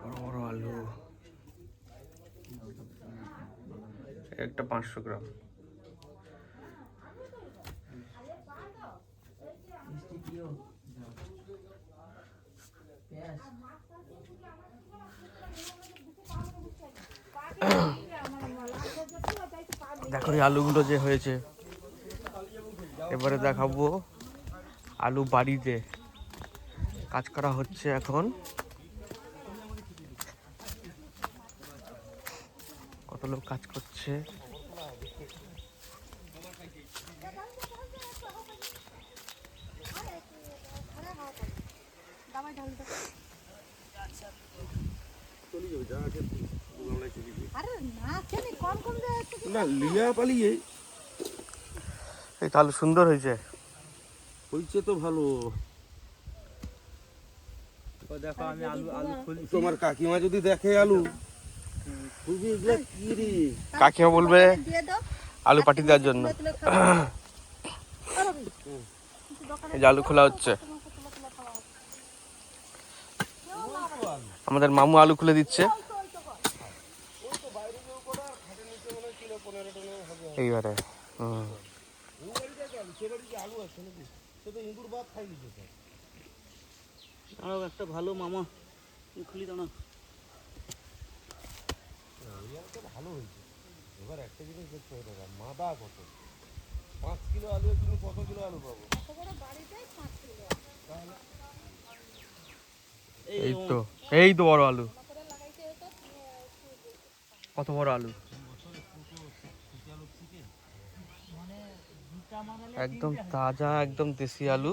বড় বড় আলু একটা পাঁচশো গ্রাম। দেখো এই আলুগুলো যে হয়েছে। এবারে দেখাবো আলু বাড়িতে। কাজ করা হচ্ছে এখন। কত লোক কাজ করছে। তো সুন্দর হয়েছে। হয়েছে তো ভালো। দেখো আমি আলু আলু খুলি। তোমার কাকিমা যদি দেখে আলু বুঝি এগুলা কি রে? কাকিমা বলবে আলু পাঠিয়ে দেওয়ার জন্য। এই যে আলু খোলা হচ্ছে। আমাদের মামু আলু খুলে দিচ্ছে। এইবারে হুম। দাঁড়াও একটা ভালো মামা। খুলি দাও না এবার একটা জিনিস দেখতে হবে দাদা মাদা কত? পাঁচ কিলো আলু তুমি কত কিলো আলু পাবো? এই তো এই তো বড় আলু। কত বড় আলু? একদম তাজা একদম দেশি আলু।